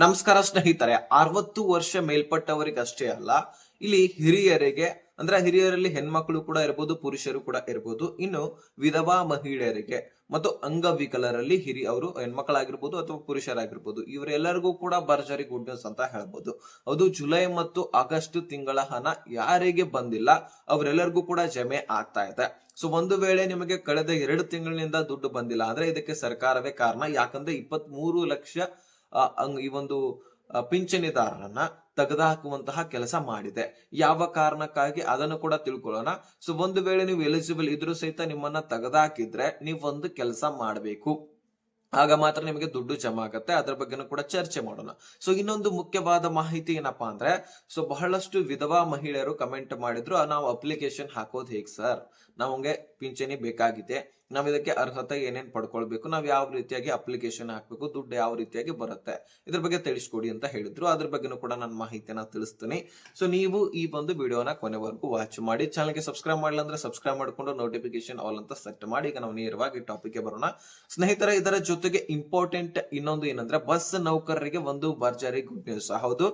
ನಮಸ್ಕಾರ ಸ್ನೇಹಿತರೆ, ಅರವತ್ತು ವರ್ಷ ಮೇಲ್ಪಟ್ಟವರಿಗೆ ಅಷ್ಟೇ ಅಲ್ಲ, ಇಲ್ಲಿ ಹಿರಿಯರಿಗೆ, ಅಂದ್ರೆ ಹಿರಿಯರಲ್ಲಿ ಹೆಣ್ಮಕ್ಳು ಕೂಡ ಇರ್ಬೋದು, ಪುರುಷರು ಕೂಡ ಇರ್ಬೋದು, ಇನ್ನು ವಿಧವಾ ಮಹಿಳೆಯರಿಗೆ ಮತ್ತು ಅಂಗವಿಕಲರಲ್ಲಿ ಹಿರಿ ಅವರು ಹೆಣ್ಮಕ್ಳಾಗಿರ್ಬೋದು ಅಥವಾ ಪುರುಷರಾಗಿರ್ಬೋದು, ಇವರೆಲ್ಲರಿಗೂ ಕೂಡ ಭರ್ಜರಿ ಗುಡ್ ನ್ಯೂಸ್ ಅಂತ ಹೇಳ್ಬೋದು. ಅದು ಜುಲೈ ಮತ್ತು ಆಗಸ್ಟ್ ತಿಂಗಳ ಹಣ ಯಾರಿಗೆ ಬಂದಿಲ್ಲ, ಅವರೆಲ್ಲರಿಗೂ ಕೂಡ ಜಮೆ ಆಗ್ತಾ ಇದೆ. ಸೊ ಒಂದು ವೇಳೆ ನಿಮಗೆ ಕಳೆದ ಎರಡು ತಿಂಗಳಿನಿಂದ ದುಡ್ಡು ಬಂದಿಲ್ಲ ಅಂದ್ರೆ ಇದಕ್ಕೆ ಸರ್ಕಾರವೇ ಕಾರಣ. ಯಾಕಂದ್ರೆ ಇಪ್ಪತ್ತ್ ಮೂರು ಲಕ್ಷ ಈ ಒಂದು ಪಿಂಚಣಿದಾರರನ್ನ ತೆಗೆದುಹಾಕುವಂತಹ ಕೆಲಸ ಮಾಡಿದೆ. ಯಾವ ಕಾರಣಕ್ಕಾಗಿ ಅದನ್ನು ಕೂಡ ತಿಳ್ಕೊಳ್ಳೋಣ. ಸೊ ಒಂದು ವೇಳೆ ನೀವು ಎಲಿಜಿಬಲ್ ಇದ್ರೂ ಸಹಿತ ನಿಮ್ಮನ್ನ ತೆಗೆದುಹಾಕಿದ್ರೆ ನೀವೊಂದು ಕೆಲಸ ಮಾಡಬೇಕು. ಆಗ ಮಾತ್ರ ನಿಮಗೆ ದುಡ್ಡು ಜಮಾ ಆಗತ್ತೆ. ಅದ್ರ ಬಗ್ಗೆನೂ ಕೂಡ ಚರ್ಚೆ ಮಾಡೋಣ. ಸೊ ಇನ್ನೊಂದು ಮುಖ್ಯವಾದ ಮಾಹಿತಿ ಏನಪ್ಪಾ ಅಂದ್ರೆ ಸೊ ಬಹಳಷ್ಟು ವಿಧವಾ ಮಹಿಳೆಯರು ಕಮೆಂಟ್ ಮಾಡಿದ್ರು. ನಾವು ಅಪ್ಲಿಕೇಶನ್ ಹಾಕೋದು ಹೇಗ್ ಸರ್ ನಮಗೆ ಪಿಂಚಣಿ ಬೇಕಾಗಿದೆ. ನಾವ್ ಇದಕ್ಕೆ ಅರ್ಹತೆ ಏನೇನ್ ಪಡ್ಕೊಳ್ಬೇಕು, ನಾವ್ ಯಾವ ರೀತಿಯಾಗಿ ಅಪ್ಲಿಕೇಶನ್ ಹಾಕ್ಬೇಕು, ದುಡ್ಡು ಯಾವ ರೀತಿಯಾಗಿ ಬರುತ್ತೆ, ಇದ್ರ ಬಗ್ಗೆ ತಿಳಿಸ್ಕೊಡಿ ಅಂತ ಹೇಳಿದ್ರು. ಅದ್ರ ಬಗ್ಗೆನೂ ಕೂಡ ನಾನು ಮಾಹಿತಿಯನ್ನ ತಿಳಿಸ್ತೀನಿ. ಸೊ ನೀವು ಈ ಒಂದು ವಿಡಿಯೋನ ಕೊನೆವರೆಗೂ ವಾಚ್ ಮಾಡಿ ಚಾನಲ್ಗೆ ಸಬ್ಸ್ಕ್ರೈಬ್ ಮಾಡಿಲ್ಲ ಅಂದ್ರೆ ಸಬ್ಸ್ಕ್ರೈಬ್ ಮಾಡಿಕೊಂಡು ನೋಟಿಫಿಕೇಶನ್ ಆಲ್ ಅಂತ ಸೆಟ್ ಮಾಡಿ. ಈಗ ನಾವು ನೇರವಾಗಿ ಟಾಪಿಕ್ಗೆ ಬರೋಣ. ಸ್ನೇಹಿತರ, ಇದರ ಜೊತೆಗೆ ಇಂಪಾರ್ಟೆಂಟ್ ಇನ್ನೊಂದು ಏನಂದ್ರೆ ಬಸ್ ನೌಕರರಿಗೆ ಒಂದು ಭರ್ಜರಿ ಗುಡ್ ನ್ಯೂಸ್ ಹೌದು,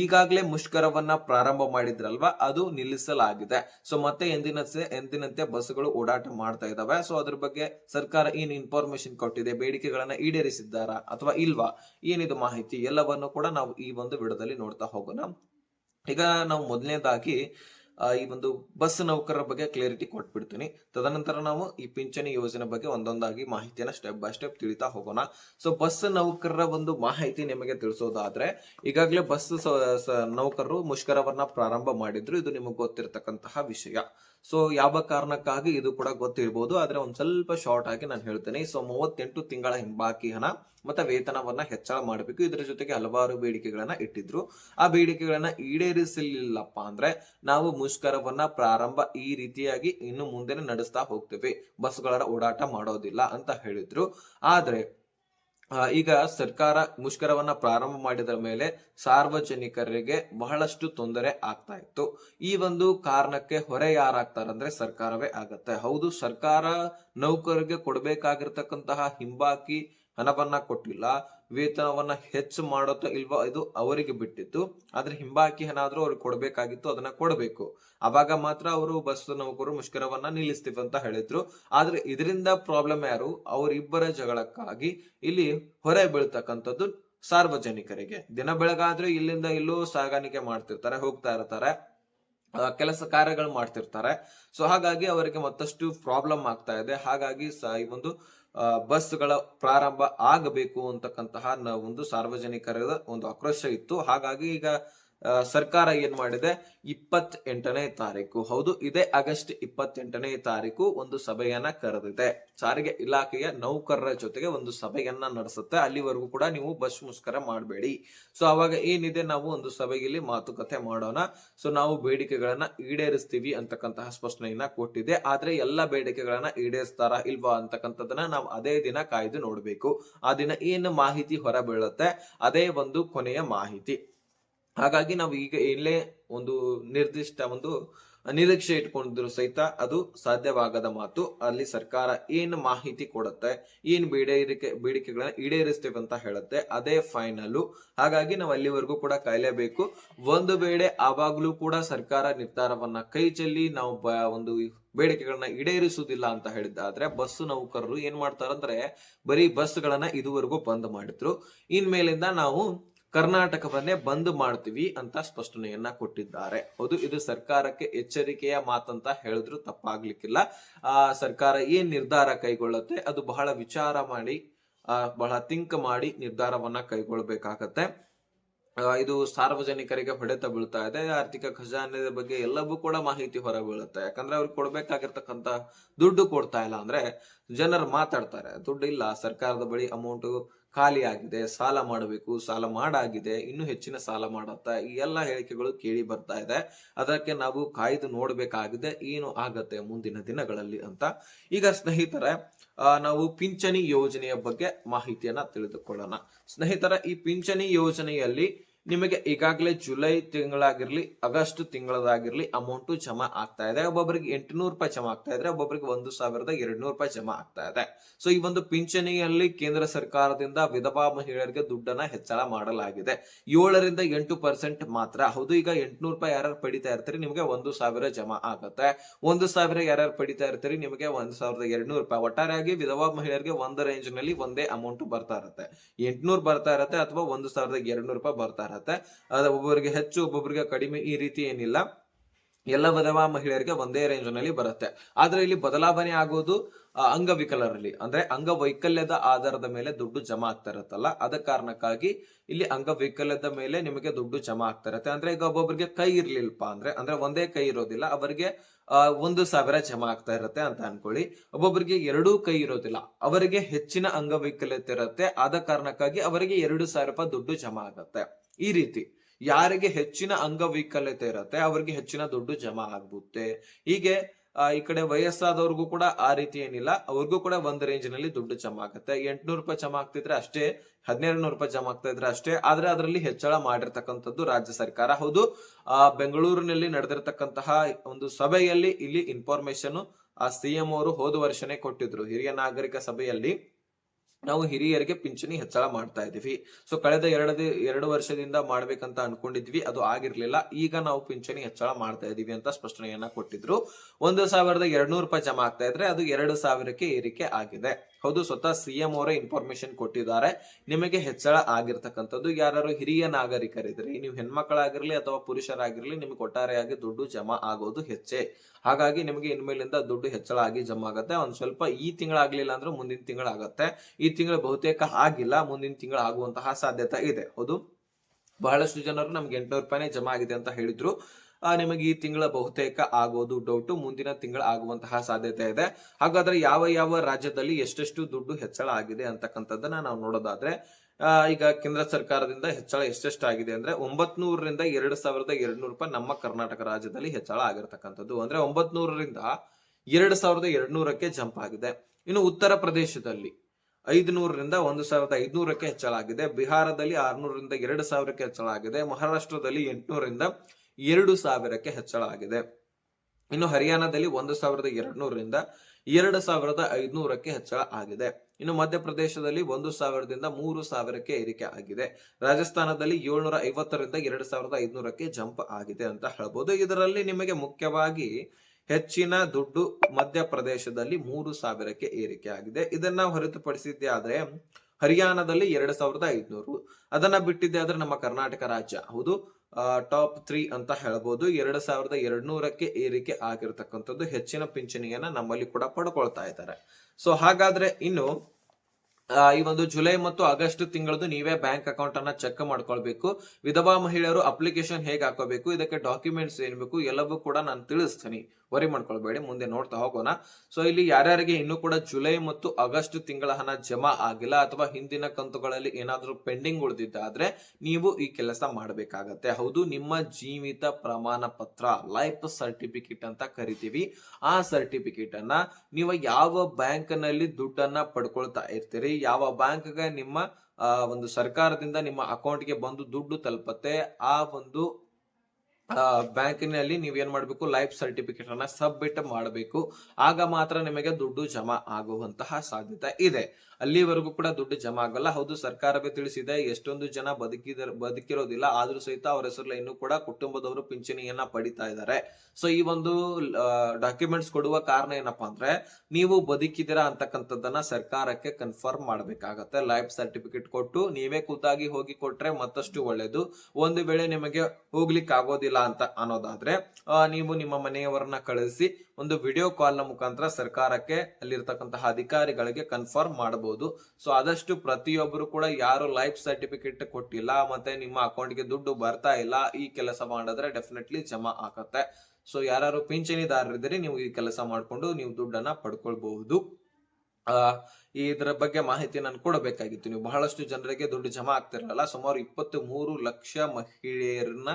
ಈಗಾಗಲೇ ಮುಷ್ಕರವನ್ನ ಪ್ರಾರಂಭ ಮಾಡಿದ್ರಲ್ವಾ? ಅದು ನಿಲ್ಲಿಸಲಾಗಿದೆ. ಸೊ ಮತ್ತೆ ಎಂದಿನಂತೆ ಎಂದಿನಂತೆ ಬಸ್ಗಳು ಓಡಾಟ ಮಾಡ್ತಾ ಇದಾವೆ. ಸೊ ಅದ್ರ ಬಗ್ಗೆ ಸರ್ಕಾರ ಏನ್ ಇನ್ಫಾರ್ಮೇಶನ್ ಕೊಟ್ಟಿದೆ, ಬೇಡಿಕೆಗಳನ್ನ ಈಡೇರಿಸಿದ್ದಾರಾ ಅಥವಾ ಇಲ್ವಾ? ಏನಿದು ಮಾಹಿತಿ? ಎಲ್ಲವನ್ನು ಕೂಡ ನಾವು ಈ ಒಂದು ವಿಡಿಯೋದಲ್ಲಿ ನೋಡ್ತಾ ಹೋಗೋಣ. ಈಗ ನಾವು ಮೊದಲನೇದಾಗಿ ಈ ಒಂದು ಬಸ್ ನೌಕರರ ಬಗ್ಗೆ ಕ್ಲಿಯರಿಟಿ ಕೊಟ್ಬಿಡ್ತೀನಿ. ತದನಂತರ ನಾವು ಈ ಪಿಂಚಣಿ ಯೋಜನೆ ಬಗ್ಗೆ ಒಂದೊಂದಾಗಿ ಮಾಹಿತಿಯನ್ನ ಸ್ಟೆಪ್ ಬೈ ಸ್ಟೆಪ್ ತಿಳಿತಾ ಹೋಗೋಣ. ಸೊ ಬಸ್ ನೌಕರರ ಒಂದು ಮಾಹಿತಿ ನಿಮಗೆ ತಿಳಿಸೋದಾದ್ರೆ, ಈಗಾಗಲೇ ಬಸ್ ನೌಕರರು ಮುಷ್ಕರವನ್ನ ಪ್ರಾರಂಭ ಮಾಡಿದ್ರು. ಇದು ನಿಮಗೆ ಗೊತ್ತಿರತಕ್ಕಂತಹ ವಿಷಯ. ಸೊ ಯಾವ ಕಾರಣಕ್ಕಾಗಿ ಇದು ಕೂಡ ಗೊತ್ತಿರಬಹುದು ಆದ್ರೆ ಒಂದ್ ಸ್ವಲ್ಪ ಶಾರ್ಟ್ ಆಗಿ ನಾನು ಹೇಳ್ತೇನೆ. ಸೊ ಮೂವತ್ತೆಂಟು ತಿಂಗಳ ಹಿಂಬಾಕಿ ಹಣ ಮತ್ತೆ ವೇತನವನ್ನ ಹೆಚ್ಚಳ ಮಾಡಬೇಕು. ಇದರ ಜೊತೆಗೆ ಹಲವಾರು ಬೇಡಿಕೆಗಳನ್ನ ಇಟ್ಟಿದ್ರು. ಆ ಬೇಡಿಕೆಗಳನ್ನ ಈಡೇರಿಸಲಿಲ್ಲಪ್ಪ ಅಂದ್ರೆ, ನಾವು ಮುಷ್ಕರವನ್ನ ಪ್ರಾರಂಭ ಈ ರೀತಿಯಾಗಿ ಇನ್ನು ಮುಂದೆ ನಡೆಸ್ತಾ ಹೋಗ್ತೇವೆ. ಬಸ್ಗಳ ಓಡಾಟ ಮಾಡೋದಿಲ್ಲ ಅಂತ ಹೇಳಿದ್ರು. ಆದ್ರೆ ಈಗ ಸರ್ಕಾರ ಮುಷ್ಕರವನ್ನ ಪ್ರಾರಂಭ ಮಾಡಿದ ಮೇಲೆ ಸಾರ್ವಜನಿಕರಿಗೆ ಬಹಳಷ್ಟು ತೊಂದರೆ ಆಗ್ತಾ ಇತ್ತು. ಈ ಒಂದು ಕಾರಣಕ್ಕೆ ಹೊರೆ ಯಾರಾಗ್ತಾರಂದ್ರೆ ಸರ್ಕಾರವೇ ಆಗತ್ತೆ. ಹೌದು, ಸರ್ಕಾರ ನೌಕರರಿಗೆ ಕೊಡಬೇಕಾಗಿರ್ತಕ್ಕಂತಹ ಹಿಂಬಾಕಿ ಹಣವನ್ನ ಕೊಟ್ಟಿಲ್ಲ. ವೇತನವನ್ನ ಹೆಚ್ಚು ಮಾಡುತ್ತೋ ಇಲ್ವಾ ಇದು ಅವರಿಗೆ ಬಿಟ್ಟಿತ್ತು. ಆದ್ರೆ ಹಿಂಬಾಕಿ ಏನಾದ್ರೂ ಅವ್ರಿಗೆ ಕೊಡ್ಬೇಕಾಗಿತ್ತು, ಅದನ್ನ ಕೊಡಬೇಕು. ಅವಾಗ ಮಾತ್ರ ಅವರು ಬಸ್ ನೌಕರು ಮುಷ್ಕರವನ್ನ ನಿಲ್ಲಿಸ್ತೀವಿ ಅಂತ ಹೇಳಿದ್ರು. ಆದ್ರೆ ಇದರಿಂದ ಪ್ರಾಬ್ಲಮ್ ಯಾರು? ಅವರಿಬ್ಬರ ಜಗಳಕ್ಕಾಗಿ ಇಲ್ಲಿ ಹೊರೆ ಬೀಳ್ತಕ್ಕಂಥದ್ದು ಸಾರ್ವಜನಿಕರಿಗೆ. ದಿನ ಬೆಳಗಾದ್ರೆ ಇಲ್ಲಿಂದ ಇಲ್ಲೂ ಸಾಗಾಣಿಕೆ ಮಾಡ್ತಿರ್ತಾರೆ, ಹೋಗ್ತಾ ಇರ್ತಾರೆ. ಕೆಲಸ ಕಾರ್ಯಗಳು ಮಾಡ್ತಿರ್ತಾರೆ. ಸೊ ಹಾಗಾಗಿ ಅವರಿಗೆ ಮತ್ತಷ್ಟು ಪ್ರಾಬ್ಲಮ್ ಆಗ್ತಾ ಇದೆ. ಹಾಗಾಗಿ ಈ ಒಂದು ಬಸ್ಗಳ ಪ್ರಾರಂಭ ಆಗಬೇಕು ಅಂತಕ್ಕಂತಹ ಒಂದು ಸಾರ್ವಜನಿಕರ ಒಂದು ಆಕ್ರೋಶ ಇತ್ತು. ಹಾಗಾಗಿ ಈಗ ಸರ್ಕಾರ ಏನ್ ಮಾಡಿದೆ? ಇಪ್ಪತ್ ಎಂಟನೇ ತಾರೀಕು. ಹೌದು, ಇದೇ ಆಗಸ್ಟ್ ಇಪ್ಪತ್ತೆಂಟನೇ ತಾರೀಕು ಒಂದು ಸಭೆಯನ್ನ ಕರೆದಿದೆ. ಸಾರಿಗೆ ಇಲಾಖೆಯ ನೌಕರರ ಜೊತೆಗೆ ಒಂದು ಸಭೆಯನ್ನ ನಡೆಸುತ್ತೆ. ಅಲ್ಲಿವರೆಗೂ ಕೂಡ ನೀವು ಬಸ್ ಮುಷ್ಕರ ಮಾಡಬೇಡಿ. ಸೊ, ಅವಾಗ ಏನಿದೆ ನಾವು ಒಂದು ಸಭೆಯಲ್ಲಿ ಮಾತುಕತೆ ಮಾಡೋಣ. ಸೊ, ನಾವು ಬೇಡಿಕೆಗಳನ್ನ ಈಡೇರಿಸ್ತೀವಿ ಅಂತಕ್ಕಂತಹ ಸ್ಪಷ್ಟನೆಯನ್ನ ಕೊಟ್ಟಿದೆ ಆದ್ರೆ ಎಲ್ಲ ಬೇಡಿಕೆಗಳನ್ನ ಈಡೇರಿಸ್ತಾರ ಇಲ್ವಾ ಅಂತಕ್ಕಂಥದ್ದನ್ನ ನಾವು ಅದೇ ದಿನ ಕಾಯ್ದು ನೋಡ್ಬೇಕು. ಆ ದಿನ ಏನು ಮಾಹಿತಿ ಹೊರಬೀಳುತ್ತೆ? ಅದೇ ಒಂದು ಕೊನೆಯ ಮಾಹಿತಿ. ಹಾಗಾಗಿ ನಾವು ಈಗ ಇಲ್ಲೇ ಒಂದು ನಿರ್ದಿಷ್ಟ ಒಂದು ನಿರೀಕ್ಷೆ ಇಟ್ಕೊಂಡಿದ್ರು ಸಹಿತ ಅದು ಸಾಧ್ಯವಾಗದ ಮಾತು. ಅಲ್ಲಿ ಸರ್ಕಾರ ಏನು ಮಾಹಿತಿ ಕೊಡುತ್ತೆ, ಏನ್ ಬೇಡಿಕೆ, ಬೇಡಿಕೆಗಳನ್ನ ಈಡೇರಿಸ್ತೇವೆ ಅಂತ ಹೇಳುತ್ತೆ, ಅದೇ ಫೈನಲ್ ಹಾಗಾಗಿ ನಾವು ಅಲ್ಲಿವರೆಗೂ ಕೂಡ ಕಾಯಲೇಬೇಕು. ಒಂದು ವೇಳೆ ಆವಾಗ್ಲೂ ಕೂಡ ಸರ್ಕಾರ ನಿರ್ಧಾರವನ್ನ ಕೈ ಚೆಲ್ಲಿ ನಾವು ಒಂದು ಬೇಡಿಕೆಗಳನ್ನ ಈಡೇರಿಸುವುದಿಲ್ಲ ಅಂತ ಹೇಳಿದ್ದಾದ್ರೆ ಬಸ್ ನೌಕರರು ಏನ್ ಮಾಡ್ತಾರಂದ್ರೆ ಬರೀ ಬಸ್ಗಳನ್ನ ಇದುವರೆಗೂ ಬಂದ್ ಮಾಡಿದ್ರು. ಇನ್ಮೇಲಿಂದ ನಾವು ಕರ್ನಾಟಕವನ್ನೇ ಬಂದ್ ಮಾಡ್ತೀವಿ ಅಂತ ಸ್ಪಷ್ಟನೆಯನ್ನ ಕೊಟ್ಟಿದ್ದಾರೆ. ಹೌದು, ಇದು ಸರ್ಕಾರಕ್ಕೆ ಎಚ್ಚರಿಕೆಯ ಮಾತಂತ ಹೇಳಿದ್ರು ತಪ್ಪಾಗ್ಲಿಕ್ಕಿಲ್ಲ. ಆ, ಸರ್ಕಾರ ಏನ್ ನಿರ್ಧಾರ ಕೈಗೊಳ್ಳುತ್ತೆ ಅದು ಬಹಳ ವಿಚಾರ ಮಾಡಿ ಬಹಳ ಥಿಂಕ್ ಮಾಡಿ ನಿರ್ಧಾರವನ್ನ ಕೈಗೊಳ್ಬೇಕಾಗತ್ತೆ. ಇದು ಸಾರ್ವಜನಿಕರಿಗೆ ಹೊಡೆತ ಬೀಳ್ತಾ ಇದೆ. ಆರ್ಥಿಕ ಖಜಾನೆ ಬಗ್ಗೆ ಎಲ್ಲವೂ ಕೂಡ ಮಾಹಿತಿ ಹೊರ ಬೀಳುತ್ತೆ ಯಾಕಂದ್ರೆ ಅವ್ರಿಗೆ ಕೊಡ್ಬೇಕಾಗಿರ್ತಕ್ಕಂತ ದುಡ್ಡು ಕೊಡ್ತಾ ಇಲ್ಲ ಅಂದ್ರೆ ಜನರು ಮಾತಾಡ್ತಾರೆ. ದುಡ್ಡು ಇಲ್ಲ ಸರ್ಕಾರದ ಬಳಿ ಅಮೌಂಟ್ ಖಾಲಿ ಆಗಿದೆ ಸಾಲ ಮಾಡಬೇಕು, ಸಾಲ ಮಾಡಾಗಿದೆ, ಇನ್ನು ಹೆಚ್ಚಿನ ಸಾಲ ಮಾಡತ್ತ? ಈ ಎಲ್ಲ ಹೇಳಿಕೆಗಳು ಕೇಳಿ ಬರ್ತಾ ಇದೆ. ಅದಕ್ಕೆ ನಾವು ಕಾಯ್ದು ನೋಡ್ಬೇಕಾಗಿದೆ ಏನು ಆಗತ್ತೆ ಮುಂದಿನ ದಿನಗಳಲ್ಲಿ ಅಂತ. ಈಗ ಸ್ನೇಹಿತರೆ ನಾವು ಪಿಂಚಣಿ ಯೋಜನೆಯ ಬಗ್ಗೆ ಮಾಹಿತಿಯನ್ನ ತಿಳಿದುಕೊಳ್ಳೋಣ. ಸ್ನೇಹಿತರ, ಈ ಪಿಂಚಣಿ ಯೋಜನೆಯಲ್ಲಿ ನಿಮಗೆ ಈಗಾಗಲೇ ಜುಲೈ ತಿಂಗಳಾಗಿರ್ಲಿ, ಆಗಸ್ಟ್ ತಿಂಗಳದಾಗಿರ್ಲಿ ಅಮೌಂಟ್ ಜಮಾ ಆಗ್ತಾ ಇದೆ. ಒಬ್ಬೊಬ್ಬರಿಗೆ ಎಂಟುನೂರು ರೂಪಾಯಿ ಜಮಾ ಆಗ್ತಾ ಇದ್ರೆ ಒಬ್ಬೊಬ್ಬರಿಗೆ ಒಂದು ಸಾವಿರದ ಎರಡ್ನೂರು ರೂಪಾಯಿ ಜಮಾ ಆಗ್ತಾ ಇದೆ. ಸೊ ಈ ಒಂದು ಪಿಂಚಣಿಯಲ್ಲಿ ಕೇಂದ್ರ ಸರ್ಕಾರದಿಂದ ವಿಧವಾ ಮಹಿಳೆಯರಿಗೆ ದುಡ್ಡನ್ನ ಹೆಚ್ಚಳ ಮಾಡಲಾಗಿದೆ. ಏಳರಿಂದ ಎಂಟು ಪರ್ಸೆಂಟ್ ಮಾತ್ರ. ಹೌದು, ಈಗ ಎಂಟುನೂರು ರೂಪಾಯಿ ಯಾರು ಪಡಿತಾ ಇರ್ತೀರಿ, ನಿಮಗೆ ಒಂದು ಸಾವಿರ ಜಮಾ ಆಗುತ್ತೆ. ಒಂದು ಸಾವಿರ ಯಾರ್ಯಾರು ಪಡಿತಾ ಇರ್ತೀರಿ, ನಿಮಗೆ ಒಂದು ಸಾವಿರದ ಎರಡ್ನೂರು ರೂಪಾಯಿ. ಒಟ್ಟಾರೆಯಾಗಿ ವಿಧವಾ ಮಹಿಳೆಯರಿಗೆ ಒಂದು ರೇಂಜ್ನಲ್ಲಿ ಒಂದೇ ಅಮೌಂಟ್ ಬರ್ತಾ ಇರುತ್ತೆ. ಎಂಟುನೂರು ಬರ್ತಾ ಇರುತ್ತೆ ಅಥವಾ ಒಂದು ಸಾವಿರದ ಎರಡ್ನೂರು ರೂಪಾಯಿ ಬರ್ತಾ ಇರುತ್ತೆ. ಅದ ಒಬ್ಬೊಬ್ಬರಿಗೆ ಹೆಚ್ಚು ಒಬ್ಬೊಬ್ಬರಿಗೆ ಕಡಿಮೆ ಈ ರೀತಿ ಏನಿಲ್ಲ. ಎಲ್ಲ ವಿಧವಾ ಮಹಿಳೆಯರಿಗೆ ಒಂದೇ ರೇಂಜ್ನಲ್ಲಿ ಬರುತ್ತೆ. ಆದ್ರೆ ಇಲ್ಲಿ ಬದಲಾವಣೆ ಆಗೋದು ಅಂಗವಿಕಲರಲ್ಲಿ. ಅಂದ್ರೆ ಅಂಗವೈಕಲ್ಯದ ಆಧಾರದ ಮೇಲೆ ದುಡ್ಡು ಜಮಾ ಆಗ್ತಾ ಇರುತ್ತಲ್ಲ, ಅದ ಕಾರಣಕ್ಕಾಗಿ ಇಲ್ಲಿ ಅಂಗವೈಕಲ್ಯದ ಮೇಲೆ ನಿಮಗೆ ದುಡ್ಡು ಜಮಾ ಆಗ್ತಾ ಇರುತ್ತೆ. ಅಂದ್ರೆ ಈಗ ಒಬ್ಬೊಬ್ಬರಿಗೆ ಕೈ ಇರ್ಲಿಲ್ಲಪ್ಪ ಅಂದ್ರೆ ಅಂದ್ರೆ ಒಂದೇ ಕೈ ಇರೋದಿಲ್ಲ, ಅವರಿಗೆ ಒಂದು ಸಾವಿರ ಜಮಾ ಆಗ್ತಾ ಇರುತ್ತೆ ಅಂತ ಅನ್ಕೊಳ್ಳಿ. ಒಬ್ಬೊಬ್ಬರಿಗೆ ಎರಡೂ ಕೈ ಇರೋದಿಲ್ಲ, ಅವರಿಗೆ ಹೆಚ್ಚಿನ ಅಂಗವೈಕಲ್ಯತೆ ಇರುತ್ತೆ, ಆದ ಕಾರಣಕ್ಕಾಗಿ ಅವರಿಗೆ ಎರಡು ಸಾವಿರ ರೂಪಾಯಿ ದುಡ್ಡು ಜಮಾ ಆಗುತ್ತೆ. ಈ ರೀತಿ ಯಾರಿಗೆ ಹೆಚ್ಚಿನ ಅಂಗವೈಕಲ್ಯತೆ ಇರತ್ತೆ ಅವ್ರಿಗೆ ಹೆಚ್ಚಿನ ದುಡ್ಡು ಜಮಾ ಆಗ್ಬುತ್ತೆ ಹೀಗೆ ಈ ಕಡೆ ವಯಸ್ಸಾದವ್ರಿಗೂ ಕೂಡ ಆ ರೀತಿ ಏನಿಲ್ಲ. ಅವ್ರಿಗೂ ಕೂಡ ಒಂದ್ ರೇಂಜ್ನಲ್ಲಿ ದುಡ್ಡು ಜಮಾ ಆಗುತ್ತೆ. ಎಂಟ್ನೂರು ರೂಪಾಯಿ ಜಮಾ ಆಗ್ತಿದ್ರೆ ಅಷ್ಟೇ ಹದಿನೇಳು ನೂರು ರೂಪಾಯಿ ಜಮಾ ಆಗ್ತಾ ಇದ್ರೆ ಅಷ್ಟೇ, ಆದ್ರೆ ಅದರಲ್ಲಿ ಹೆಚ್ಚಳ ಮಾಡಿರ್ತಕ್ಕಂಥದ್ದು ರಾಜ್ಯ ಸರ್ಕಾರ. ಹೌದು, ಆ, ಬೆಂಗಳೂರಿನಲ್ಲಿ ನಡೆದಿರ್ತಕ್ಕಂತಹ ಒಂದು ಸಭೆಯಲ್ಲಿ ಇಲ್ಲಿ ಇನ್ಫಾರ್ಮೇಶನ್ ಆ ಸಿಎಂ ಅವರು ಹೋದ ವರ್ಷನೇ ಕೊಟ್ಟಿದ್ರು. ಹಿರಿಯ ನಾಗರಿಕ ಸಭೆಯಲ್ಲಿ. ನಾವು ಹಿರಿಯರಿಗೆ ಪಿಂಚಣಿ ಹೆಚ್ಚಳ ಮಾಡ್ತಾ ಇದೀವಿ ಸೊ ಕಳೆದ ಎರಡು ಎರಡು ವರ್ಷದಿಂದ ಮಾಡ್ಬೇಕಂತ ಅನ್ಕೊಂಡಿದ್ವಿ. ಅದು ಆಗಿರ್ಲಿಲ್ಲ. ಈಗ ನಾವು ಪಿಂಚಣಿ ಹೆಚ್ಚಳ ಮಾಡ್ತಾ ಇದೀವಿ ಅಂತ ಸ್ಪಷ್ಟನೆಯನ್ನ ಕೊಟ್ಟಿದ್ರು. ಒಂದು ಸಾವಿರದ ಎರಡ್ನೂರು ರೂಪಾಯಿ ಜಮಾ ಆಗ್ತಾ ಇದ್ರೆ ಅದು ಎರಡು ಸಾವಿರಕ್ಕೆ ಏರಿಕೆ ಆಗಿದೆ. ಹೌದು, ಸ್ವತಃ ಸಿಎಂ ಅವರೇ ಇನ್ಫಾರ್ಮೇಶನ್ ಕೊಟ್ಟಿದ್ದಾರೆ. ನಿಮಗೆ ಹೆಚ್ಚಳ ಆಗಿರ್ತಕ್ಕಂಥದ್ದು ಯಾರು ಹಿರಿಯ ನಾಗರಿಕರಿದ್ರಿ, ನೀವು ಹೆಣ್ಮಕ್ಳಾಗಿರ್ಲಿ ಅಥವಾ ಪುರುಷರಾಗಿರ್ಲಿ, ನಿಮಗೆ ಒಟ್ಟಾರೆಯಾಗಿ ದುಡ್ಡು ಜಮಾ ಆಗೋದು ಹೆಚ್ಚೆ. ಹಾಗಾಗಿ ನಿಮಗೆ ಇನ್ಮೇಲಿಂದ ದುಡ್ಡು ಹೆಚ್ಚಳ ಆಗಿ ಜಮಾ ಆಗುತ್ತೆ. ಒಂದ್ ಸ್ವಲ್ಪ ಈ ತಿಂಗಳಾಗ್ಲಿಲ್ಲ ಅಂದ್ರೆ ಮುಂದಿನ ತಿಂಗಳಾಗತ್ತೆ. ಈ ತಿಂಗಳು ಬಹುತೇಕ ಆಗಿಲ್ಲ, ಮುಂದಿನ ತಿಂಗಳ ಆಗುವಂತಹ ಸಾಧ್ಯತೆ ಇದೆ. ಹೌದು? ಬಹಳಷ್ಟು ಜನರು ನಮ್ಗೆ ಎಂಟ್ನೂರು ರೂಪಾಯಿನೇ ಜಮಾ ಆಗಿದೆ ಅಂತ ಹೇಳಿದ್ರು. ನಿಮಗೆ ಈ ತಿಂಗಳ ಬಹುತೇಕ ಆಗೋದು ಡೌಟ್ ಮುಂದಿನ ತಿಂಗಳ ಆಗುವಂತಹ ಸಾಧ್ಯತೆ ಇದೆ. ಹಾಗಾದ್ರೆ ಯಾವ ಯಾವ ರಾಜ್ಯದಲ್ಲಿ ಎಷ್ಟೆಷ್ಟು ದುಡ್ಡು ಹೆಚ್ಚಳ ಆಗಿದೆ ಅಂತಕ್ಕಂಥದ್ದನ್ನ ನಾವು ನೋಡೋದಾದ್ರೆ ಈಗ ಕೇಂದ್ರ ಸರ್ಕಾರದಿಂದ ಹೆಚ್ಚಳ ಎಷ್ಟೆಷ್ಟು ಆಗಿದೆ ಅಂದ್ರೆ ಒಂಬತ್ ನೂರರಿಂದ ಎರಡು ಸಾವಿರದ ಎರಡ್ನೂರು ರೂಪಾಯಿ ನಮ್ಮ ಕರ್ನಾಟಕ ರಾಜ್ಯದಲ್ಲಿ ಹೆಚ್ಚಳ ಆಗಿರ್ತಕ್ಕಂಥದ್ದು. ಅಂದ್ರೆ ಒಂಬತ್ ನೂರರಿಂದ ಎರಡು ಸಾವಿರದ ಎರಡ್ನೂರಕ್ಕೆ ಜಂಪ್ ಆಗಿದೆ. ಇನ್ನು ಉತ್ತರ ಪ್ರದೇಶದಲ್ಲಿ ಐದುನೂರರಿಂದ ಒಂದು ಸಾವಿರದ ಐದುನೂರಕ್ಕೆ ಹೆಚ್ಚಳ ಆಗಿದೆ. ಬಿಹಾರದಲ್ಲಿ ಆರ್ನೂರರಿಂದ ಎರಡು ಸಾವಿರಕ್ಕೆ ಹೆಚ್ಚಳ ಆಗಿದೆ. ಮಹಾರಾಷ್ಟ್ರದಲ್ಲಿ ಎಂಟುನೂರಿಂದ ಎರಡು ಸಾವಿರಕ್ಕೆ ಹೆಚ್ಚಳ ಆಗಿದೆ. ಇನ್ನು ಹರಿಯಾಣದಲ್ಲಿ ಒಂದು ಸಾವಿರದ ಎರಡ್ನೂರರಿಂದ ಎರಡು ಸಾವಿರದ ಐದ್ನೂರಕ್ಕೆ ಹೆಚ್ಚಳ ಆಗಿದೆ. ಇನ್ನು ಮಧ್ಯಪ್ರದೇಶದಲ್ಲಿ ಒಂದು ಸಾವಿರದಿಂದ ಮೂರು ಸಾವಿರಕ್ಕೆ ಏರಿಕೆ ಆಗಿದೆ. ರಾಜಸ್ಥಾನದಲ್ಲಿ ಏಳ್ನೂರ ಐವತ್ತರಿಂದ ಎರಡು ಸಾವಿರದ ಐದ್ನೂರಕ್ಕೆ ಜಂಪ್ ಆಗಿದೆ ಅಂತ ಹೇಳ್ಬೋದು. ಇದರಲ್ಲಿ ನಿಮಗೆ ಮುಖ್ಯವಾಗಿ ಹೆಚ್ಚಿನ ದುಡ್ಡು ಮಧ್ಯಪ್ರದೇಶದಲ್ಲಿ ಮೂರು ಸಾವಿರಕ್ಕೆ ಏರಿಕೆ ಆಗಿದೆ. ಇದನ್ನ ಹೊರತುಪಡಿಸಿದ್ದೆ ಆದ್ರೆ ಹರಿಯಾಣದಲ್ಲಿ ಎರಡು ಸಾವಿರದ ಐದ್ನೂರು. ಅದನ್ನ ಬಿಟ್ಟಿದ್ದೆ ಆದ್ರೆ ನಮ್ಮ ಕರ್ನಾಟಕ ರಾಜ್ಯ. ಹೌದು. ಟಾಪ್ ತ್ರೀ ಅಂತ ಹೇಳ್ಬೋದು. ಎರಡು ಸಾವಿರದ ಎರಡ್ನೂರಕ್ಕೆ ಏರಿಕೆ ಆಗಿರತಕ್ಕಂಥದ್ದು ಹೆಚ್ಚಿನ ಪಿಂಚಣಿಯನ್ನ ನಮ್ಮಲ್ಲಿ ಕೂಡ ಪಡ್ಕೊಳ್ತಾ ಇದ್ದಾರೆ. ಸೊ ಹಾಗಾದ್ರೆ ಇನ್ನು ಈ ಒಂದು ಜುಲೈ ಮತ್ತು ಆಗಸ್ಟ್ ತಿಂಗಳದು ನೀವೇ ಬ್ಯಾಂಕ್ ಅಕೌಂಟ್ ಅನ್ನ ಚೆಕ್ ಮಾಡ್ಕೊಳ್ಬೇಕು. ವಿಧವಾ ಮಹಿಳೆಯರು ಅಪ್ಲಿಕೇಶನ್ ಹೇಗೆ ಹಾಕೋಬೇಕು, ಇದಕ್ಕೆ ಡಾಕ್ಯುಮೆಂಟ್ಸ್ ಏನ್ ಬೇಕು ಎಲ್ಲವೂ ಕೂಡ ನಾನು ತಿಳಿಸ್ತೀನಿ. ವರಿ ಮಾಡ್ಕೊಳ್ಬೇಡಿ, ಮುಂದೆ ನೋಡ್ತಾ ಹೋಗೋಣ. ಸೊ ಇಲ್ಲಿ ಯಾರ್ಯಾರಿಗೆ ಇನ್ನೂ ಕೂಡ ಜುಲೈ ಮತ್ತು ಆಗಸ್ಟ್ ತಿಂಗಳ ಹಣ ಜಮಾ ಆಗಿಲ್ಲ ಅಥವಾ ಹಿಂದಿನ ಕಂತುಗಳಲ್ಲಿ ಏನಾದ್ರೂ ಪೆಂಡಿಂಗ್ ಉಳಿದಿದ್ದಾದ್ರೆ ನೀವು ಈ ಕೆಲಸ ಮಾಡಬೇಕಾಗತ್ತೆ. ಹೌದು, ನಿಮ್ಮ ಜೀವಿತ ಪ್ರಮಾಣ ಪತ್ರ ಲೈಫ್ ಸರ್ಟಿಫಿಕೇಟ್ ಅಂತ ಕರಿತೀವಿ. ಆ ಸರ್ಟಿಫಿಕೇಟ್ ಅನ್ನ ನೀವು ಯಾವ ಬ್ಯಾಂಕ್ನಲ್ಲಿ ದುಡ್ಡನ್ನ ಪಡ್ಕೊಳ್ತಾ ಇರ್ತೀರಿ, ಯಾವ ಬ್ಯಾಂಕ್ಗೆ ನಿಮ್ಮ ಒಂದು ಸರ್ಕಾರದಿಂದ ನಿಮ್ಮ ಅಕೌಂಟ್ಗೆ ಬಂದು ದುಡ್ಡು ತಲುಪತ್ತೆ, ಆ ಒಂದು ಬ್ಯಾಂಕಿನಲ್ಲಿ ಏನ್ ಮಾಡ್ಬೇಕು? ಲೈಫ್ ಸರ್ಟಿಫಿಕೇಟ್ ಅನ್ನ ಸಬ್ಮಿಟ್ ಮಾಡಬೇಕು. ಆಗ ಮಾತ್ರ ನಿಮಗೆ ದುಡ್ಡು ಜಮಾ ಆಗುವಂತಹ ಸಾಧ್ಯತೆ ಇದೆ. ಅಲ್ಲಿವರೆಗೂ ಕೂಡ ದುಡ್ಡು ಜಮಾ ಆಗಲ್ಲ. ಹೌದು, ಸರ್ಕಾರವೇ ತಿಳಿಸಿದೆ, ಎಷ್ಟೊಂದು ಜನ ಬದುಕಿದ ಬದುಕಿರೋದಿಲ್ಲ. ಆದ್ರೂ ಸಹಿತ ಅವರ ಹೆಸರಲ್ಲಿ ಇನ್ನೂ ಕೂಡ ಕುಟುಂಬದವರು ಪಿಂಚಣಿಯನ್ನ ಪಡಿತಾ ಇದ್ದಾರೆ. ಸೊ ಈ ಒಂದು ಡಾಕ್ಯುಮೆಂಟ್ಸ್ ಕೊಡುವ ಕಾರಣ ಏನಪ್ಪಾ ಅಂದ್ರೆ, ನೀವು ಬದುಕಿದಿರಾ ಅಂತಕ್ಕಂಥದ್ದನ್ನ ಸರ್ಕಾರಕ್ಕೆ ಕನ್ಫರ್ಮ್ ಮಾಡ್ಬೇಕಾಗತ್ತೆ. ಲೈಫ್ ಸರ್ಟಿಫಿಕೇಟ್ ಕೊಟ್ಟು ನೀವೇ ಖುದ್ದಾಗಿ ಹೋಗಿ ಕೊಟ್ರೆ ಮತ್ತಷ್ಟು ಒಳ್ಳೇದು. ಒಂದು ವೇಳೆ ನಿಮಗೆ ಹೋಗ್ಲಿಕ್ಕೆ ಆಗೋದಿಲ್ಲ ಅಂತ ಅನ್ನೋದಾದ್ರೆ ನೀವು ನಿಮ್ಮ ಮನೆಯವರನ್ನ ಕಳಿಸಿ ಒಂದು ವಿಡಿಯೋ ಕಾಲ್ನ ಮುಖಾಂತರ ಸರ್ಕಾರಕ್ಕೆ ಅಲ್ಲಿರ್ತಕ್ಕಂತಹ ಅಧಿಕಾರಿಗಳಿಗೆ ಕನ್ಫರ್ಮ್ ಮಾಡಬಹುದು. ಸೊ ಆದಷ್ಟು ಪ್ರತಿಯೊಬ್ಬರು ಕೂಡ ಯಾರು ಲೈಫ್ ಸರ್ಟಿಫಿಕೇಟ್ ಕೊಟ್ಟಿಲ್ಲ, ಮತ್ತೆ ನಿಮ್ಮ ಅಕೌಂಟ್ಗೆ ದುಡ್ಡು ಬರ್ತಾ ಇಲ್ಲ, ಈ ಕೆಲಸ ಮಾಡಿದ್ರೆ ಡೆಫಿನೆಟ್ಲಿ ಜಮಾ ಆಗತ್ತೆ. ಸೊ ಯಾರು ಪಿಂಚಣಿದಾರರಿದ್ರೆ ನೀವು ಈ ಕೆಲಸ ಮಾಡ್ಕೊಂಡು ನೀವು ದುಡ್ಡನ್ನ ಪಡ್ಕೊಳ್ಬಹುದು. ಇದರ ಬಗ್ಗೆ ಮಾಹಿತಿ ನಾನು ಕೊಡಬೇಕಾಗಿತ್ತು ನೀವು ಬಹಳಷ್ಟು ಜನರಿಗೆ ದುಡ್ಡು ಜಮಾ ಆಗ್ತಿರಲ್ಲ, ಸುಮಾರು ಇಪ್ಪತ್ತು ಮೂರು ಲಕ್ಷ ಮಹಿಳೆಯರನ್ನ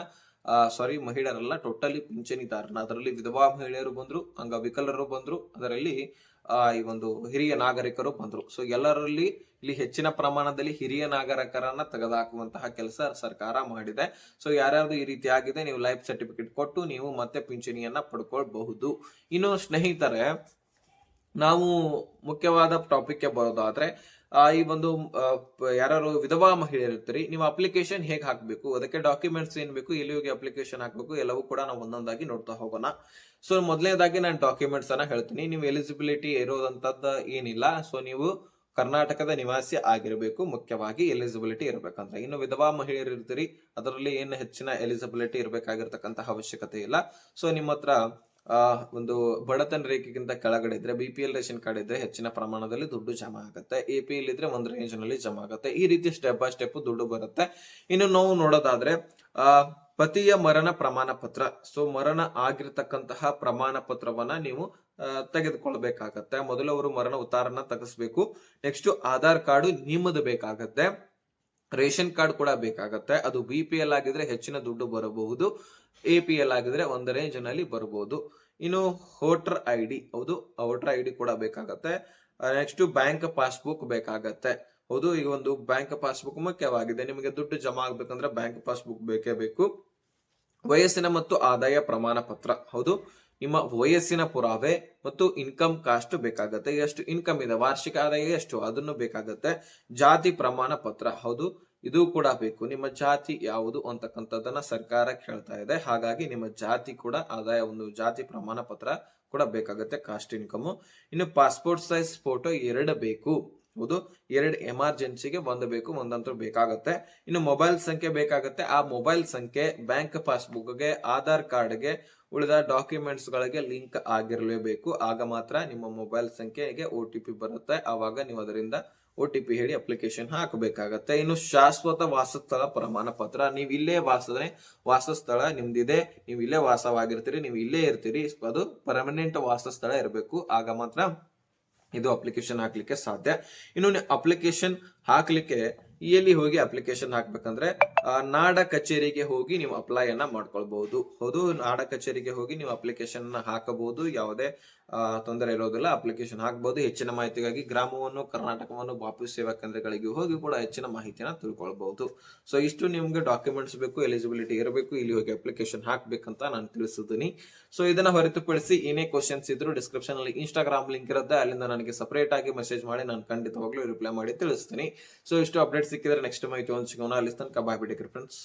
ಸಾರಿ ಮಹಿಳೆಯರಲ್ಲ ಟೋಟಲಿ ಪಿಂಚಣಿದಾರನ. ಅದರಲ್ಲಿ ವಿಧವಾ ಮಹಿಳೆಯರು ಬಂದ್ರು ಅಂಗವಿಕಲರು ಬಂದ್ರು. ಅದರಲ್ಲಿ ಆ, ಈ ಒಂದು ಹಿರಿಯ ನಾಗರಿಕರು ಬಂದ್ರು. ಸೊ ಎಲ್ಲರಲ್ಲಿ ಇಲ್ಲಿ ಹೆಚ್ಚಿನ ಪ್ರಮಾಣದಲ್ಲಿ ಹಿರಿಯ ನಾಗರಿಕರನ್ನ ತೆಗೆದುಹಾಕುವಂತಹ ಕೆಲಸ ಸರ್ಕಾರ ಮಾಡಿದೆ. ಸೊ ಯಾರ್ಯಾರು ಈ ರೀತಿ ಆಗಿದೆ ನೀವು ಲೈಫ್ ಸರ್ಟಿಫಿಕೇಟ್ ಕೊಟ್ಟು ನೀವು ಮತ್ತೆ ಪಿಂಚಣಿಯನ್ನ ಪಡ್ಕೊಳ್ಬಹುದು. ಇನ್ನು ಸ್ನೇಹಿತರೆ ನಾವು ಮುಖ್ಯವಾದ ಟಾಪಿಕ್ಗೆ ಬರೋದಾದ್ರೆ ಆ, ಈ ಒಂದು ಯಾರು ವಿಧವಾ ಮಹಿಳೆಯರು ಇರ್ತೀರಿ ನೀವು ಅಪ್ಲಿಕೇಶನ್ ಹೇಗೆ ಹಾಕಬೇಕು ಅದಕ್ಕೆ ಡಾಕ್ಯುಮೆಂಟ್ಸ್ ಏನ್ ಬೇಕು ಎಲ್ಲಿ ಹೋಗಿ ಅಪ್ಲಿಕೇಶನ್ ಹಾಕಬೇಕು ಎಲ್ಲವೂ ಕೂಡ ನಾವು ಒಂದೊಂದಾಗಿ ನೋಡ್ತಾ ಹೋಗೋಣ. ಸೊ ಮೊದಲನೇದಾಗಿ ನಾನು ಡಾಕ್ಯುಮೆಂಟ್ಸ್ ಅನ್ನ ಹೇಳ್ತೀನಿ. ನೀವು ಎಲಿಜಿಬಿಲಿಟಿ ಇರೋದಂತದ್ದು ಏನಿಲ್ಲ. ಸೊ ನೀವು ಕರ್ನಾಟಕದ ನಿವಾಸಿ ಆಗಿರಬೇಕು ಮುಖ್ಯವಾಗಿ ಎಲಿಜಿಬಿಲಿಟಿ ಇರಬೇಕಂದ್ರೆ. ಇನ್ನು ವಿಧವಾ ಮಹಿಳೆಯರು ಇರ್ತೀರಿ ಅದರಲ್ಲಿ ಏನು ಹೆಚ್ಚಿನ ಎಲಿಜಿಬಿಲಿಟಿ ಇರಬೇಕಾಗಿರ್ತಕ್ಕಂತಹ ಅವಶ್ಯಕತೆ ಇಲ್ಲ. ಸೊ ನಿಮ್ಮ ಹತ್ರ ಆ, ಒಂದು ಬಡತನ ರೇಖೆಗಿಂತ ಕೆಳಗಡೆ ಇದ್ರೆ B P L ration card ಇದ್ರೆ ಹೆಚ್ಚಿನ ಪ್ರಮಾಣದಲ್ಲಿ ದುಡ್ಡು ಜಮಾ ಆಗುತ್ತೆ. ಎ ಪಿ ಎಲ್ ಇದ್ರೆ ಒಂದು ರೇಂಜ್ನಲ್ಲಿ ಜಮಾ ಆಗುತ್ತೆ. ಈ ರೀತಿ ಸ್ಟೆಪ್ ಬೈ ಸ್ಟೆಪ್ ದುಡ್ಡು ಬರುತ್ತೆ. ಇನ್ನು ನಾವು ನೋಡೋದಾದ್ರೆ, ಆ, ಪತಿಯ ಮರಣ ಪ್ರಮಾಣ ಪತ್ರ. ಸೊ ಮರಣ ಆಗಿರ್ತಕ್ಕಂತಹ ಪ್ರಮಾಣ ಪತ್ರವನ್ನ ನೀವು ತೆಗೆದುಕೊಳ್ಬೇಕಾಗತ್ತೆ. ಮೊದಲು ಅವರು ಮರಣ ಉತ್ತಾರನ ತೆಗೆಸ್ಬೇಕು. ನೆಕ್ಸ್ಟ್ ಆಧಾರ್ ಕಾರ್ಡು ನಿಮ್ಮದು ಬೇಕಾಗತ್ತೆ. ರೇಷನ್ ಕಾರ್ಡ್ ಕೂಡ ಬೇಕಾಗತ್ತೆ. ಅದು ಬಿ ಪಿ ಎಲ್ ಆಗಿದ್ರೆ ಹೆಚ್ಚಿನ ದುಡ್ಡು ಬರಬಹುದು. ಎ ಪಿ ಎಲ್ ಆಗಿದ್ರೆ ಒಂದು ರೇಂಜ್ನಲ್ಲಿ ಬರ್ಬೋದು. ಇನ್ನು ಹೋಟರ್ ಐ ಡಿ ಹೌದು ವೋಟರ್ ಐ ಡಿ ಕೂಡ ಬೇಕಾಗತ್ತೆ. ನೆಕ್ಸ್ಟ್ ಬ್ಯಾಂಕ್ ಪಾಸ್ಬುಕ್ ಬೇಕಾಗತ್ತೆ. ಹೌದು, ಈಗ ಒಂದು ಬ್ಯಾಂಕ್ ಪಾಸ್ಬುಕ್ ಮುಖ್ಯವಾಗಿದೆ. ನಿಮಗೆ ದುಡ್ಡು ಜಮಾ ಆಗ್ಬೇಕಂದ್ರೆ ಬ್ಯಾಂಕ್ ಪಾಸ್ಬುಕ್ ಬೇಕೇ ಬೇಕು. ವಯಸ್ಸಿನ ಮತ್ತು ಆದಾಯ ಪ್ರಮಾಣ ಪತ್ರ, ಹೌದು. ನಿಮ್ಮ ವಯಸ್ಸಿನ ಪುರಾವೆ ಮತ್ತು ಇನ್ಕಮ್ ಕಾಸ್ಟ್ ಬೇಕಾಗತ್ತೆ. ಎಷ್ಟು ಇನ್ಕಮ್ ಇದೆ, ವಾರ್ಷಿಕ ಆದಾಯ ಎಷ್ಟು, ಅದನ್ನು ಬೇಕಾಗತ್ತೆ. ಜಾತಿ ಪ್ರಮಾಣ ಪತ್ರ, ಹೌದು. ಇದು ಕೂಡ ಬೇಕು. ನಿಮ್ಮ ಜಾತಿ ಯಾವುದು ಅಂತಕ್ಕಂಥದ್ದನ್ನ ಸರ್ಕಾರ ಕೇಳ್ತಾ ಇದೆ. ಹಾಗಾಗಿ ನಿಮ್ಮ ಜಾತಿ ಕೂಡ ಆದಾಯ ಒಂದು ಜಾತಿ ಪ್ರಮಾಣ ಪತ್ರ ಕೂಡ ಬೇಕಾಗುತ್ತೆ ಕಾಸ್ಟ್ ಇನ್ಕಮ್. ಇನ್ನು ಪಾಸ್ಪೋರ್ಟ್ ಸೈಜ್ ಫೋಟೋ ಎರಡು ಬೇಕು. ಹೌದು, ಎರಡು ಎಮರ್ಜೆನ್ಸಿಗೆ ಒಂದು ಬೇಕು, ಒಂದಂತೂ ಬೇಕಾಗತ್ತೆ. ಇನ್ನು ಮೊಬೈಲ್ ಸಂಖ್ಯೆ ಬೇಕಾಗುತ್ತೆ. ಆ ಮೊಬೈಲ್ ಸಂಖ್ಯೆ ಬ್ಯಾಂಕ್ ಪಾಸ್ಬುಕ್ಗೆ, ಆಧಾರ್ ಕಾರ್ಡ್ಗೆ, ಉಳಿದ ಡಾಕ್ಯುಮೆಂಟ್ಸ್ ಗಳಿಗೆ ಲಿಂಕ್ ಆಗಿರಲೇಬೇಕು. ಆಗ ಮಾತ್ರ ನಿಮ್ಮ ಮೊಬೈಲ್ ಸಂಖ್ಯೆಗೆ ಒ ಟಿ ಪಿ ಬರುತ್ತೆ. ಆವಾಗ ನೀವು ಅದರಿಂದ ಒ ಟಿ ಪಿ ಹೇಳಿ ಅಪ್ಲಿಕೇಶನ್ ಹಾಕಬೇಕಾಗತ್ತೆ. ಇನ್ನು ಶಾಶ್ವತ ವಾಸಸ್ಥಳ ಪ್ರಮಾಣ ಪತ್ರ. ನೀವು ಇಲ್ಲೇ ವಾಸದ್ರೆ ವಾಸಸ್ಥಳ ನಿಮ್ದಿದೆ. ನೀವು ಇಲ್ಲೇ ವಾಸವಾಗಿರ್ತೀರಿ, ನೀವು ಇಲ್ಲೇ ಇರ್ತೀರಿ. ಅದು ಪರ್ಮನೆಂಟ್ ವಾಸಸ್ಥಳ ಇರಬೇಕು. ಆಗ ಮಾತ್ರ ಇದು ಅಪ್ಲಿಕೇಶನ್ ಹಾಕ್ಲಿಕ್ಕೆ ಸಾಧ್ಯ. ಇನ್ನು ಅಪ್ಲಿಕೇಶನ್ ಹಾಕ್ಲಿಕ್ಕೆ ಎಲ್ಲಿ ಹೋಗಿ ಅಪ್ಲಿಕೇಶನ್ ಹಾಕ್ಬೇಕಂದ್ರೆ ನಾಡ ಕಚೇರಿಗೆ ಹೋಗಿ ನೀವು ಅಪ್ಲೈ ಅನ್ನ ಮಾಡ್ಕೊಳ್ಬಹುದು. ಹೌದು, ನಾಡ ಕಚೇರಿಗೆ ಹೋಗಿ ನೀವು ಅಪ್ಲಿಕೇಶನ್ ಹಾಕಬಹುದು. ಯಾವುದೇ ತೊಂದರೆ ಇರೋದಿಲ್ಲ ಅಪ್ಲಿಕೇಶನ್ ಹಾಕಬಹುದು ಹೆಚ್ಚಿನ ಮಾಹಿತಿಗಾಗಿ ಗ್ರಾಮವನ್ನು, ಕರ್ನಾಟಕವನ್ನು ವಾಪಸ್ ಸೇವಾ ಕೇಂದ್ರಗಳಿಗೆ ಹೋಗಿ ಕೂಡ ಹೆಚ್ಚಿನ ಮಾಹಿತಿಯನ್ನ ತಿಳ್ಕೊಳ್ಬಹುದು. ಸೊ ಇಷ್ಟು ನಿಮ್ಗೆ ಡಾಕ್ಯುಮೆಂಟ್ಸ್ ಬೇಕು ಎಲಿಜಿಬಿಲಿಟಿ ಇರಬೇಕು, ಇಲ್ಲಿ ಹೋಗಿ ಅಪ್ಲಿಕೇಶನ್ ಹಾಕ್ಬೇಕಂತ ನಾನು ತಿಳಿಸಿದ್ದೀನಿ. ಸೊ ಇದನ್ನ ಹೊರತುಪಡಿಸಿ ಏನೇ ಕ್ವಶನ್ಸ್ ಇದ್ರು ಡಿಸ್ಕ್ರಿಪ್ಷನ್ ಅಲ್ಲಿ ಇನ್ಸ್ಟಾಗ್ರಾಮ್ ಲಿಂಕ್ ಇರುತ್ತೆ. ಅಲ್ಲಿಂದ ನನಗೆ ಸಪರೇಟ್ ಆಗಿ ಮೆಸೇಜ್ ಮಾಡಿ, ನಾನು ಖಂಡಿತವಾಗ್ಲೂ ರಿಪ್ಲೈ ಮಾಡಿ ತಿಳಿಸ್ತೀನಿ. ಸೊ ಇಷ್ಟು ಅಪ್ಡೇಟ್ ಸಿಕ್ಕಿದ್ರೆ ನೆಕ್ಸ್ಟ್ ಮೈ ಒಂದು ಸಿಗೋಣ ಅಲ್ಲಿ ತನಕ ಬಾಯ್ ಬಿಡಿ ಫ್ರೆಂಡ್ಸ್